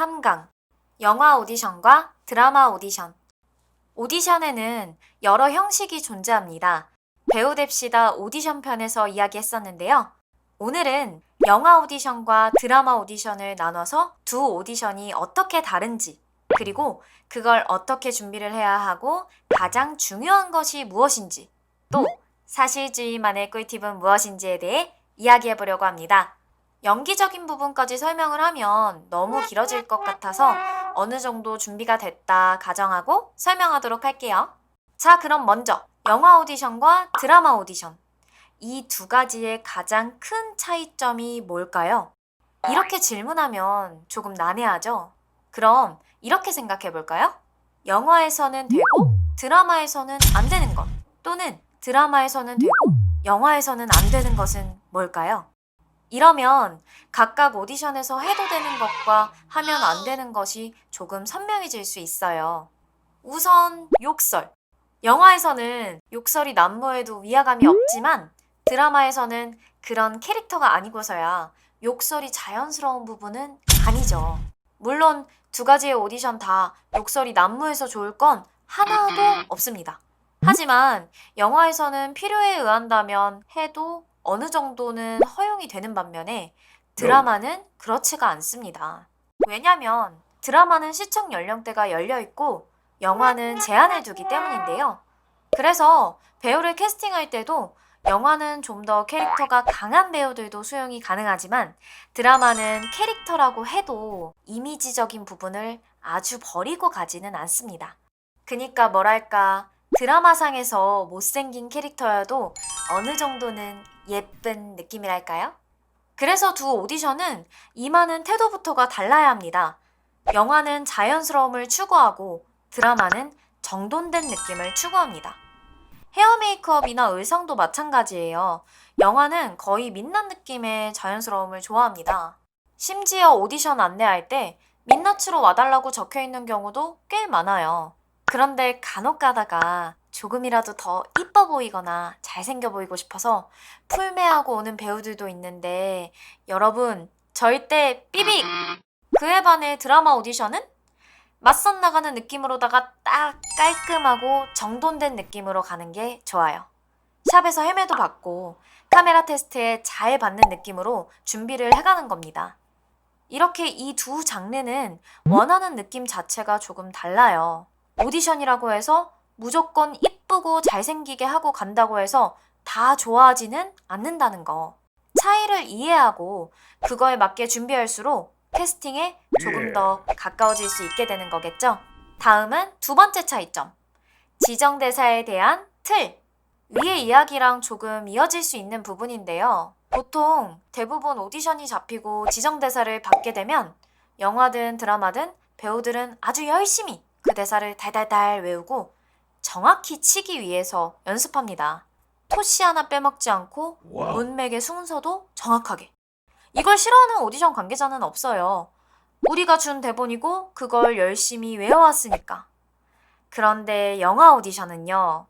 3강 영화 오디션과 드라마 오디션 오디션에는 여러 형식이 존재합니다. 배우 됩시다 오디션 편에서 이야기했었는데요. 오늘은 영화 오디션과 드라마 오디션을 나눠서 두 오디션이 어떻게 다른지 그리고 그걸 어떻게 준비를 해야 하고 가장 중요한 것이 무엇인지 또 사실주의만의 꿀팁은 무엇인지에 대해 이야기해 보려고 합니다. 연기적인 부분까지 설명을 하면 너무 길어질 것 같아서 어느 정도 준비가 됐다 가정하고 설명하도록 할게요. 자, 그럼 먼저 영화 오디션과 드라마 오디션. 이 두 가지의 가장 큰 차이점이 뭘까요? 이렇게 질문하면 조금 난해하죠? 그럼 이렇게 생각해 볼까요? 영화에서는 되고 드라마에서는 안 되는 것 또는 드라마에서는 되고 영화에서는 안 되는 것은 뭘까요? 이러면 각각 오디션에서 해도 되는 것과 하면 안 되는 것이 조금 선명해질 수 있어요. 우선 욕설. 영화에서는 욕설이 난무해도 위화감이 없지만 드라마에서는 그런 캐릭터가 아니고서야 욕설이 자연스러운 부분은 아니죠. 물론 두 가지의 오디션 다 욕설이 난무해서 좋을 건 하나도 없습니다. 하지만 영화에서는 필요에 의한다면 해도 어느 정도는 허용이 되는 반면에 드라마는 그렇지가 않습니다. 왜냐면 드라마는 시청 연령대가 열려 있고 영화는 제한을 두기 때문인데요. 그래서 배우를 캐스팅할 때도 영화는 좀 더 캐릭터가 강한 배우들도 수용이 가능하지만 드라마는 캐릭터라고 해도 이미지적인 부분을 아주 버리고 가지는 않습니다. 그니까 뭐랄까 드라마상에서 못생긴 캐릭터여도 어느 정도는 예쁜 느낌이랄까요? 그래서 두 오디션은 임하는 태도부터가 달라야 합니다. 영화는 자연스러움을 추구하고 드라마는 정돈된 느낌을 추구합니다. 헤어 메이크업이나 의상도 마찬가지예요. 영화는 거의 민낯 느낌의 자연스러움을 좋아합니다. 심지어 오디션 안내할 때 민낯으로 와달라고 적혀 있는 경우도 꽤 많아요. 그런데 간혹 가다가 조금이라도 더 이뻐 보이거나 잘생겨 보이고 싶어서 풀메하고 오는 배우들도 있는데 여러분 절대 삐빅! 그에 반해 드라마 오디션은 맞선 나가는 느낌으로다가 딱 깔끔하고 정돈된 느낌으로 가는 게 좋아요. 샵에서 헤매도 받고 카메라 테스트에 잘 받는 느낌으로 준비를 해가는 겁니다. 이렇게 이 두 장르는 원하는 느낌 자체가 조금 달라요. 오디션이라고 해서 무조건 이쁘고 잘생기게 하고 간다고 해서 다 좋아하지는 않는다는 거. 차이를 이해하고 그거에 맞게 준비할수록 캐스팅에 조금 더 가까워질 수 있게 되는 거겠죠? 다음은 두 번째 차이점. 지정대사에 대한 틀. 위의 이야기랑 조금 이어질 수 있는 부분인데요. 보통 대부분 오디션이 잡히고 지정대사를 받게 되면 영화든 드라마든 배우들은 아주 열심히 그 대사를 달달달 외우고 정확히 치기 위해서 연습합니다. 토시 하나 빼먹지 않고. 문맥의 순서도 정확하게. 이걸 싫어하는 오디션 관계자는 없어요. 우리가 준 대본이고 그걸 열심히 외워왔으니까. 그런데 영화 오디션은요.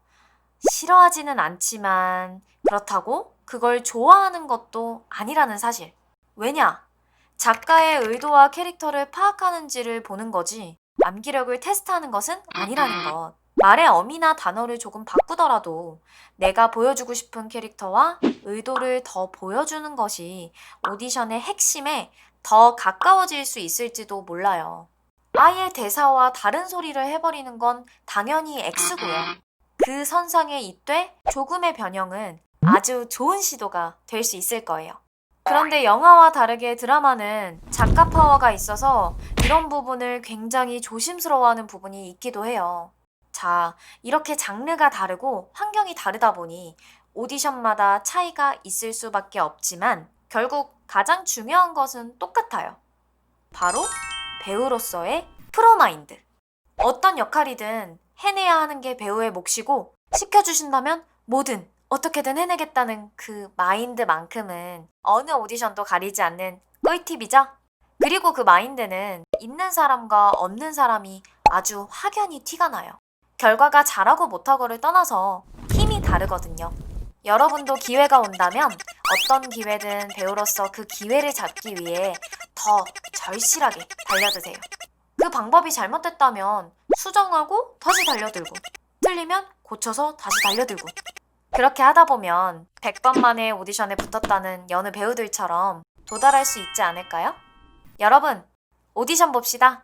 싫어하지는 않지만 그렇다고 그걸 좋아하는 것도 아니라는 사실. 왜냐? 작가의 의도와 캐릭터를 파악하는지를 보는 거지 암기력을 테스트하는 것은 아니라는 것. 말의 어미나 단어를 조금 바꾸더라도 내가 보여주고 싶은 캐릭터와 의도를 더 보여주는 것이 오디션의 핵심에 더 가까워질 수 있을지도 몰라요. 아예 대사와 다른 소리를 해버리는 건 당연히 X고요. 그 선상에 잇되 조금의 변형은 아주 좋은 시도가 될 수 있을 거예요. 그런데 영화와 다르게 드라마는 작가 파워가 있어서 이런 부분을 굉장히 조심스러워하는 부분이 있기도 해요. 자, 이렇게 장르가 다르고 환경이 다르다 보니 오디션마다 차이가 있을 수밖에 없지만 결국 가장 중요한 것은 똑같아요. 바로 배우로서의 프로마인드. 어떤 역할이든 해내야 하는 게 배우의 몫이고 시켜주신다면 뭐든 어떻게든 해내겠다는 그 마인드만큼은 어느 오디션도 가리지 않는 꿀팁이죠? 그리고 그 마인드는 있는 사람과 없는 사람이 아주 확연히 티가 나요. 결과가 잘하고 못하고를 떠나서 힘이 다르거든요. 여러분도 기회가 온다면 어떤 기회든 배우로서 그 기회를 잡기 위해 더 절실하게 달려드세요. 그 방법이 잘못됐다면 수정하고 다시 달려들고 틀리면 고쳐서 다시 달려들고 그렇게 하다 보면 100번 만에 오디션에 붙었다는 여느 배우들처럼 도달할 수 있지 않을까요? 여러분, 오디션 봅시다.